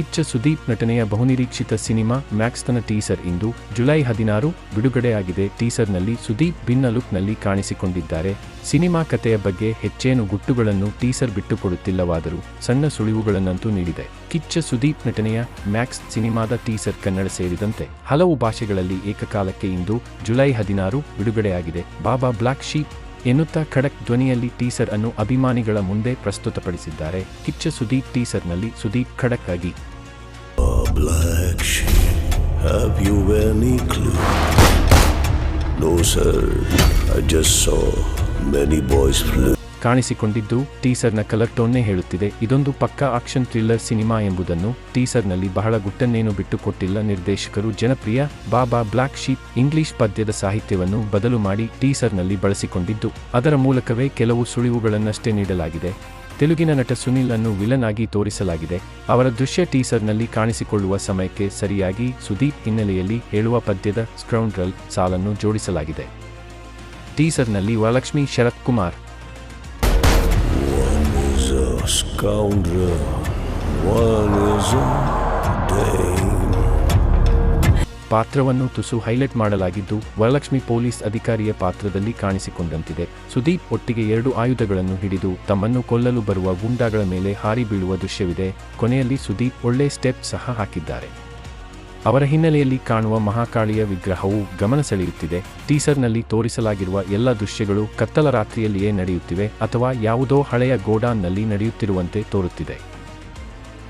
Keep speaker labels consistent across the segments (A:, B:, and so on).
A: ಕಿಚ್ಚ ಸುದೀಪ್ ನಟನೆಯ ಬಹುನಿರೀಕ್ಷಿತ ಸಿನಿಮಾ ಮ್ಯಾಕ್ಸ್ತನ ಟೀಸರ್ ಇಂದು ಜುಲೈ ಹದಿನಾರು ಬಿಡುಗಡೆಯಾಗಿದೆ. ಟೀಸರ್ನಲ್ಲಿ ಸುದೀಪ್ ಭಿನ್ನ ಲುಕ್ನಲ್ಲಿ ಕಾಣಿಸಿಕೊಂಡಿದ್ದಾರೆ. ಸಿನಿಮಾ ಕಥೆಯ ಬಗ್ಗೆ ಹೆಚ್ಚೇನು ಗುಟ್ಟುಗಳನ್ನು ಟೀಸರ್ ಬಿಟ್ಟುಕೊಡುತ್ತಿಲ್ಲವಾದರೂ ಸಣ್ಣ ಸುಳಿವುಗಳನ್ನಂತೂ ನೀಡಿದೆ. ಕಿಚ್ಚ ಸುದೀಪ್ ನಟನೆಯ ಮ್ಯಾಕ್ಸ್ ಸಿನಿಮಾದ ಟೀಸರ್ ಕನ್ನಡ ಸೇರಿದಂತೆ ಹಲವು ಭಾಷೆಗಳಲ್ಲಿ ಏಕಕಾಲಕ್ಕೆ ಇಂದು ಜುಲೈ ಹದಿನಾರು ಬಿಡುಗಡೆಯಾಗಿದೆ. ಬಾಬಾ ಬ್ಲಾಕ್ ಶೀಪ್ ಎನ್ನುತ್ತಾ ಖಡಕ್ ಧ್ವನಿಯಲ್ಲಿ ಟೀಸರ್ ಅನ್ನು ಅಭಿಮಾನಿಗಳ ಮುಂದೆ ಪ್ರಸ್ತುತಪಡಿಸಿದ್ದಾರೆ. ಕಿಚ್ಚ ಸುದೀಪ್ ಟೀಸರ್ನಲ್ಲಿ ಸುದೀಪ್ ಖಡಕ್ ಆಗಿ
B: Black sheep, have you any clue? No, sir. I just saw many boys flew.
A: ಕಾಣಿಸಿಕೊಂಡಿದ್ದು ಟೀಸರ್ನ ಕಲರ್ ಟೋನ್ನೇ ಹೇಳುತ್ತಿದೆ ಇದೊಂದು ಪಕ್ಕಾ ಆಕ್ಷನ್ ಥ್ರಿಲ್ಲರ್ ಸಿನಿಮಾ ಎಂಬುದನ್ನು ಟೀಸರ್ನಲ್ಲಿ ಬಹಳ ಗುಟ್ಟನ್ನೇನು ಬಿಟ್ಟುಕೊಟ್ಟಿಲ್ಲ ನಿರ್ದೇಶಕರು ಜನಪ್ರಿಯ ಬಾಬಾ ಬ್ಲಾಕ್ ಶೀಪ್ ಇಂಗ್ಲಿಷ್ ಪದ್ಯದ ಸಾಹಿತ್ಯವನ್ನು ಬದಲು ಮಾಡಿ ಟೀಸರ್ನಲ್ಲಿ ಬಳಸಿಕೊಂಡಿದ್ದು ಅದರ ಮೂಲಕವೇ ಕೆಲವು ಸುಳಿವುಗಳನ್ನಷ್ಟೇ ನೀಡಲಾಗಿದೆ ತೆಲುಗಿನ ನಟ ಸುನಿಲ್ ಅನ್ನು ವಿಲನ್ ಆಗಿ ತೋರಿಸಲಾಗಿದೆ. ಅವರ ದೃಶ್ಯ ಟೀಸರ್ನಲ್ಲಿ ಕಾಣಿಸಿಕೊಳ್ಳುವ ಸಮಯಕ್ಕೆ ಸರಿಯಾಗಿ ಸುದೀಪ್ ಹಿನ್ನೆಲೆಯಲ್ಲಿ ಹೇಳುವ ಪದ್ಯದ ಸ್ಕ್ರೌಂಡ್ರಲ್ ಸಾಲನ್ನು ಜೋಡಿಸಲಾಗಿದೆ. ಟೀಸರ್ನಲ್ಲಿ Varalakshmi Sharath Kumar.
B: Scoundrel, one dame.
A: ಪಾತ್ರವನ್ನು ತುಸು ಹೈಲೈಟ್ ಮಾಡಲಾಗಿದ್ದು, ವರಲಕ್ಷ್ಮಿ ಪೊಲೀಸ್ ಅಧಿಕಾರಿಯ ಪಾತ್ರದಲ್ಲಿ ಕಾಣಿಸಿಕೊಂಡಂತಿದೆ. ಸುದೀಪ್ ಒಟ್ಟಿಗೆ ಎರಡು ಆಯುಧಗಳನ್ನು ಹಿಡಿದು ತಮ್ಮನ್ನು ಕೊಲ್ಲಲು ಬರುವ ಗುಂಡಾಗಳ ಮೇಲೆ ಹಾರಿ ಬೀಳುವ ದೃಶ್ಯವಿದೆ. ಕೊನೆಯಲ್ಲಿ ಸುದೀಪ್ ಒಳ್ಳೆ ಸ್ಟೆಪ್ ಸಹ ಹಾಕಿದ್ದಾರೆ. ಅವರ ಹಿನ್ನೆಲೆಯಲ್ಲಿ ಕಾಣುವ ಮಹಾಕಾಳಿಯ ವಿಗ್ರಹವು ಗಮನ ಸೆಳೆಯುತ್ತಿದೆ. ಟೀಸರ್ನಲ್ಲಿ ತೋರಿಸಲಾಗಿರುವ ಎಲ್ಲ ದೃಶ್ಯಗಳು ಕತ್ತಲ ರಾತ್ರಿಯಲ್ಲಿಯೇ ನಡೆಯುತ್ತಿವೆ ಅಥವಾ ಯಾವುದೋ ಹಳೆಯ ಗೋಡಾನ್ನಲ್ಲಿ ನಡೆಯುತ್ತಿರುವಂತೆ ತೋರುತ್ತಿದೆ.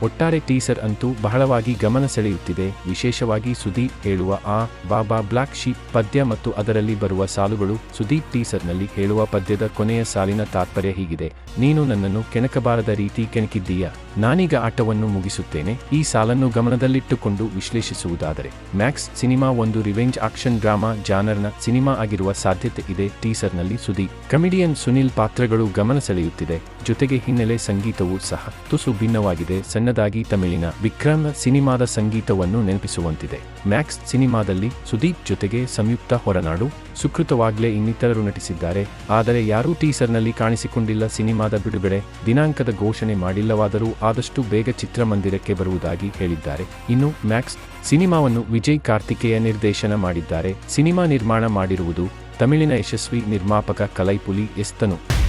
A: ಒಟ್ಟಾರೆ ಟೀಸರ್ ಅಂತೂ ಬಹಳವಾಗಿ ಗಮನ ಸೆಳೆಯುತ್ತಿದೆ. ವಿಶೇಷವಾಗಿ ಸುದೀಪ್ ಹೇಳುವ ಆ ಬಾಬಾ ಬ್ಲಾಕ್ ಶೀಪ್ ಪದ್ಯ ಮತ್ತು ಅದರಲ್ಲಿ ಬರುವ ಸಾಲುಗಳು ಸುದೀಪ್ ಟೀಸರ್ನಲ್ಲಿ ಹೇಳುವ ಪದ್ಯದ ಕೊನೆಯ ಸಾಲಿನ ತಾತ್ಪರ್ಯ ಹೀಗಿದೆ. ನೀನು ನನ್ನನ್ನು ಕೆಣಕಬಾರದ ರೀತಿ ಕೆಣಕಿದ್ದೀಯ? ನಾನೀಗ ಆಟವನ್ನು ಮುಗಿಸುತ್ತೇನೆ. ಈ ಸಾಲನ್ನು ಗಮನದಲ್ಲಿಟ್ಟುಕೊಂಡು ವಿಶ್ಲೇಷಿಸುವುದಾದರೆ, ಮ್ಯಾಕ್ಸ್ ಸಿನಿಮಾ ಒಂದು ರಿವೆಂಜ್ ಆಕ್ಷನ್ ಡ್ರಾಮಾ ಜಾನರ್ನ ಸಿನಿಮಾ ಆಗಿರುವ ಸಾಧ್ಯತೆ ಇದೆ ಟೀಸರ್ನಲ್ಲಿ ಸುದೀಪ್. ಕಮಿಡಿಯನ್ ಸುನಿಲ್ ಪಾತ್ರಗಳು ಗಮನ ಸೆಳೆಯುತ್ತಿದೆ. ಜೊತೆಗೆ ಹಿನ್ನೆಲೆ ಸಂಗೀತವೂ ಸಹ ತುಸು ಭಿನ್ನವಾಗಿದೆ. ಸಣ್ಣದಾಗಿ ತಮಿಳಿನ ವಿಕ್ರಮ್ ಸಿನಿಮಾದ ಸಂಗೀತವನ್ನು ನೆನಪಿಸುವಂತಿದೆ. ಮ್ಯಾಕ್ಸ್ ಸಿನಿಮಾದಲ್ಲಿ ಸುದೀಪ್ ಜೊತೆಗೆ ಸಂಯುಕ್ತ ಹೊರನಾಡು ಸುಕೃತವಾಗ್ಲೇ ಇನ್ನಿತರರು ನಟಿಸಿದ್ದಾರೆ. ಆದರೆ ಯಾರೂ ಟೀಸರ್ನಲ್ಲಿ ಕಾಣಿಸಿಕೊಂಡಿಲ್ಲ ಸಿನಿಮಾದ ಬಿಡುಗಡೆ. ದಿನಾಂಕದ ಘೋಷಣೆ ಮಾಡಿಲ್ಲವಾದರೂ ಆದಷ್ಟು ಬೇಗ ಚಿತ್ರಮಂದಿರಕ್ಕೆ ಬರುವುದಾಗಿ ಹೇಳಿದ್ದಾರೆ. ಇನ್ನು ಮ್ಯಾಕ್ಸ್ ಸಿನಿಮಾವನ್ನು ವಿಜಯ್ ಕಾರ್ತಿಕೇಯ ನಿರ್ದೇಶನ ಮಾಡಿದ್ದಾರೆ. ಸಿನಿಮಾ ನಿರ್ಮಾಣ ಮಾಡಿರುವುದು ತಮಿಳಿನ ಯಶಸ್ವಿ ನಿರ್ಮಾಪಕ ಕಲೈಪುಲಿ ಎಸ್ತನು.